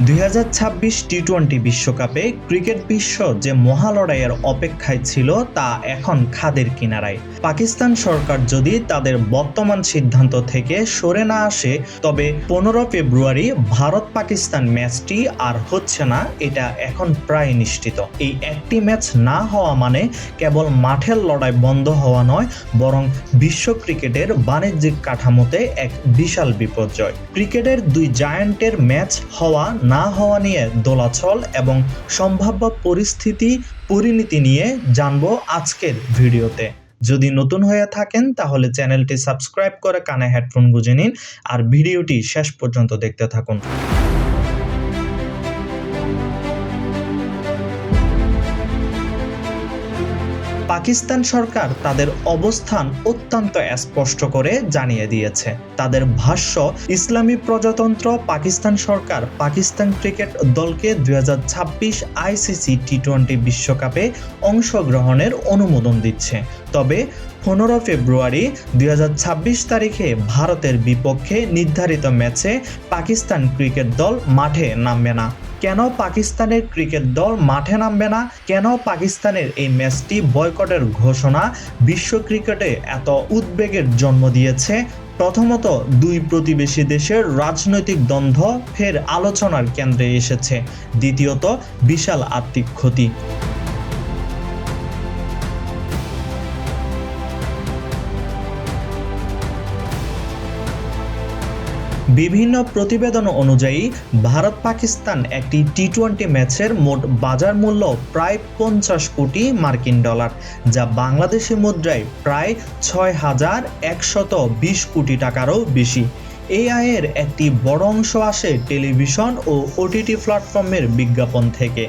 দুই হাজার ছাব্বিশ টি টোয়েন্টি বিশ্বকাপে ক্রিকেট বিশ্ব যে মহালড়াইয়ের অপেক্ষায় ছিল তা এখন খাদের কিনারায়। পাকিস্তান সরকার যদি তাদের বর্তমান সিদ্ধান্ত থেকে সরে না আসে, তবে পনেরো ফেব্রুয়ারি ভারত পাকিস্তান ম্যাচটি আর হচ্ছে না, এটা এখন প্রায় নিশ্চিত। এই একটি ম্যাচ না হওয়া মানে কেবল মাঠের লড়াই বন্ধ হওয়া নয়, বরং বিশ্ব ক্রিকেটের বাণিজ্যিক কাঠামোতে এক বিশাল বিপর্যয়। ক্রিকেটের দুই জায়ান্টের ম্যাচ হওয়া না হওয়া নিয়ে দোলাচল এবং সম্ভাব্য পরিস্থিতি, পরিণতি নিয়ে জানব আজকের ভিডিওতে। যদি নতুন হয়ে থাকেন, তাহলে চ্যানেলটি সাবস্ক্রাইব করে কানে হেডফোন গুঁজে নিন আর ভিডিওটি শেষ পর্যন্ত দেখতে থাকুন। পাকিস্তান সরকার তাদের অবস্থান অত্যন্ত স্পষ্ট করে জানিয়ে দিয়েছে। তাদের ভাষ্য, ইসলামী প্রজাতন্ত্র পাকিস্তান সরকার পাকিস্তান ক্রিকেট দলকে দুই হাজার ছাব্বিশ আইসিসি টি টোয়েন্টি বিশ্বকাপে অংশগ্রহণের অনুমোদন দিচ্ছে। তবে পনেরো ফেব্রুয়ারি দুই হাজার ছাব্বিশ তারিখে ভারতের বিপক্ষে নির্ধারিত ম্যাচে পাকিস্তান ক্রিকেট দল মাঠে নামবে না। কেন পাকিস্তানের ক্রিকেট দল মাঠে নামবে না? কেন পাকিস্তানের এই ম্যাচটি বয়কটের ঘোষণা? বিশ্ব ক্রিকেটে এত উদ্বেগের জন্ম দিয়েছে? প্রথমত দুই প্রতিবেশী দেশের রাজনৈতিক দ্বন্দ্ব, ফের আলোচনার কেন্দ্রে এসেছে। দ্বিতীয়ত, বিশাল আর্থিক ক্ষতি। বিভিন্ন প্রতিবেদন অনুযায়ী, ভারত পাকিস্তান একটি টি টোয়েন্টি ম্যাচের মোট বাজার মূল্য প্রায় পঞ্চাশ কোটি মার্কিন ডলার, যা বাংলাদেশি মুদ্রায় প্রায় ছয় হাজার একশত বিশ কোটি টাকারও বেশি। এই আয়ের একটি বড় অংশ আসে টেলিভিশন ও ওটিটি প্ল্যাটফর্মের বিজ্ঞাপন থেকে।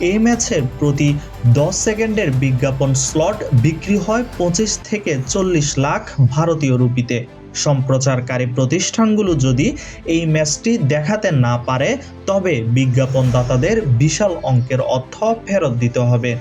এই ম্যাচের প্রতি দশ সেকেন্ডের বিজ্ঞাপন স্লট বিক্রি হয় পঁচিশ থেকে চল্লিশ লাখ ভারতীয় রুপিতে। সম্প্রচারকারী প্রতিষ্ঠানগুলো যদি এই ম্যাচটি দেখাতে না পারে, তবে বিজ্ঞাপনদাতাদের বিশাল অঙ্কের অর্থ ফেরত দিতে হবে।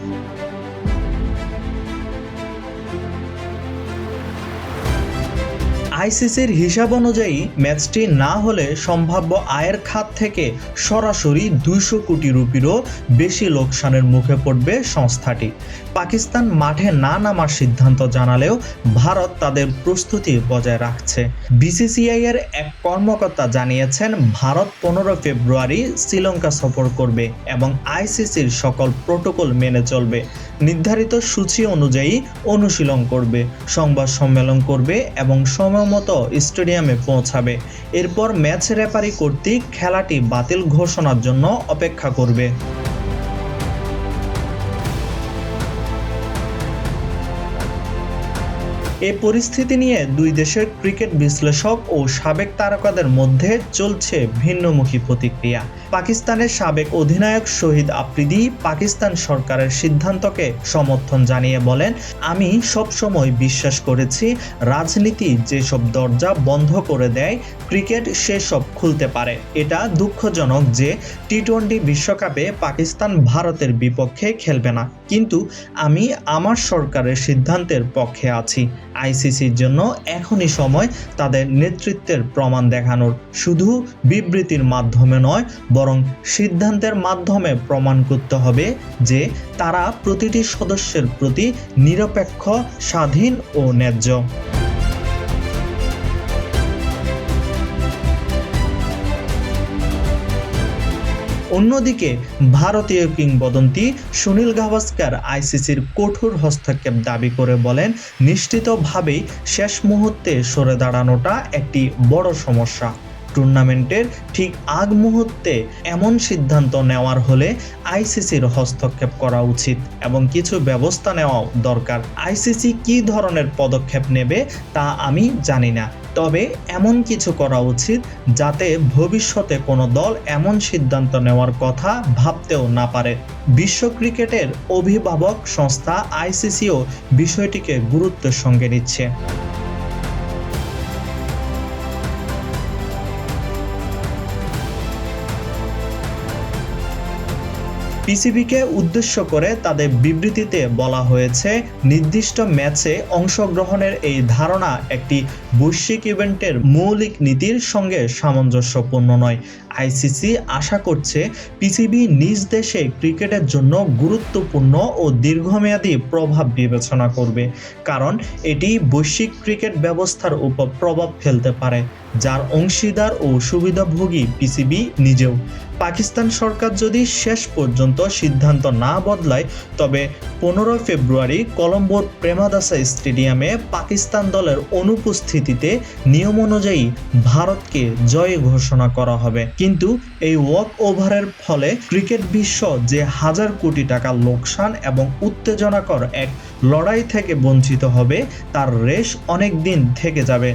আইসিসির হিসাব অনুযায়ী ম্যাচটি না হলে সম্ভাব্য আয়ের খাত থেকে সরাসরি দুইশো কোটি রুপিরও বেশি লোকসানের মুখে পড়বে সংস্থাটি। পাকিস্তান মাঠে না নামার সিদ্ধান্ত জানালেও ভারত তাদের প্রস্তুতি বজায় রাখছে। বিসিসিআই এর এক কর্মকর্তা জানিয়েছেন, ভারত পনেরো ফেব্রুয়ারি শ্রীলঙ্কা সফর করবে এবং আইসিসির সকল প্রোটোকল মেনে চলবে। নির্ধারিত সূচি অনুযায়ী অনুশীলন করবে, সংবাদ সম্মেলন করবে এবং সময় মতো স্টেডিয়ামে পৌঁছাবে। এরপর ম্যাচ রেফারি কর্তৃক খেলাটি বাতিল ঘোষণার জন্য অপেক্ষা করবে। এ পরিস্থিতি নিয়ে দুই দেশের ক্রিকেট বিশ্লেষক ও সাবেক তারকাদের মধ্যে চলছে ভিন্নমুখী প্রতিক্রিয়া। পাকিস্তানের সাবেক অধিনায়ক শহীদ আফ্রিদি পাকিস্তান সরকারের সিদ্ধান্তকে সমর্থন জানিয়ে বলেন, আমি সবসময় বিশ্বাস করেছি রাজনীতি যেসব দরজা বন্ধ করে দেয়, ক্রিকেট সেসব খুলতে পারে। এটা দুঃখজনক যে টি টোয়েন্টি বিশ্বকাপে পাকিস্তান ভারতের বিপক্ষে খেলবে না। কিন্তু আমি আমার সরকারের সিদ্ধান্তের পক্ষে আছি। আইসিসির জন্য এখনই সময় তাদের নেতৃত্বের প্রমাণ দেখানোর। শুধু বিবৃতির মাধ্যমে নয়, বরং সিদ্ধান্তের মাধ্যমে প্রমাণ করতে হবে যে তারা প্রতিটি সদস্যের প্রতি নিরপেক্ষ, স্বাধীন ও ন্যায্য। অন্যদিকে ভারতীয় কিংবদন্তি সুনীল গাভাস্কার আইসিসির কঠোর হস্তক্ষেপ দাবি করে বলেন, নিশ্চিতভাবেই শেষ মুহূর্তে সরে দাঁড়ানোটা একটি বড় সমস্যা। টুর্নামেন্টের ঠিক আগ মুহূর্তে এমন সিদ্ধান্ত নেওয়ার হলে আইসিসির হস্তক্ষেপ করা উচিত এবং কিছু ব্যবস্থা নেওয়াও দরকার। আইসিসি কী ধরনের পদক্ষেপ নেবে তা আমি জানি না। তবে এমন কিছু করা উচিত যাতে ভবিষ্যতে কোনো দল এমন সিদ্ধান্ত নেওয়ার কথা ভাবতেও না পারে। বিশ্ব ক্রিকেটের অভিভাবক সংস্থা আইসিসিও বিষয়টিকে গুরুত্বের সঙ্গে নিচ্ছে। পিসিবিকে উদ্দেশ্য করে তাদের বিবৃতিতে বলা হয়েছে, নির্দিষ্ট ম্যাচে অংশগ্রহণের এই ধারণা একটি বৈশ্বিক ইভেন্টের মৌলিক নীতির সঙ্গে সামঞ্জস্যপূর্ণ নয়। আইসিসি আশা করছে পিসিবি নিজ দেশে ক্রিকেটের জন্য গুরুত্বপূর্ণ ও দীর্ঘমেয়াদী প্রভাব বিবেচনা করবে, কারণ এটি বৈশ্বিক ক্রিকেট ব্যবস্থার উপর প্রভাব ফেলতে পারে, যার অংশীদার ও সুবিধাভোগী পিসিবি নিজেও। পাকিস্তান সরকার যদি শেষ পর্যন্ত সিদ্ধান্ত না বদলায়, তবে পনেরো ফেব্রুয়ারি কলম্বোর প্রেমাদাসা স্টেডিয়ামে পাকিস্তান দলের অনুপস্থিতিতে নিয়ম অনুযায়ী ভারতকে জয় ঘোষণা করা হবে। কিন্তু এই ওয়াক ওভারের ফলে ক্রিকেট বিশ্ব যে হাজার কোটি টাকা লোকসান এবং উত্তেজনাকর এক লড়াই থেকে বঞ্চিত হবে, তার রেশ অনেক দিন থেকে যাবে।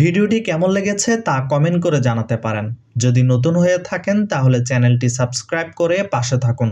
ভিডিওটি কেমন লেগেছে তা কমেন্ট করে জানাতে পারেন। যদি নতুন হয়ে থাকেন, তাহলে চ্যানেলটি সাবস্ক্রাইব করে পাশে থাকুন।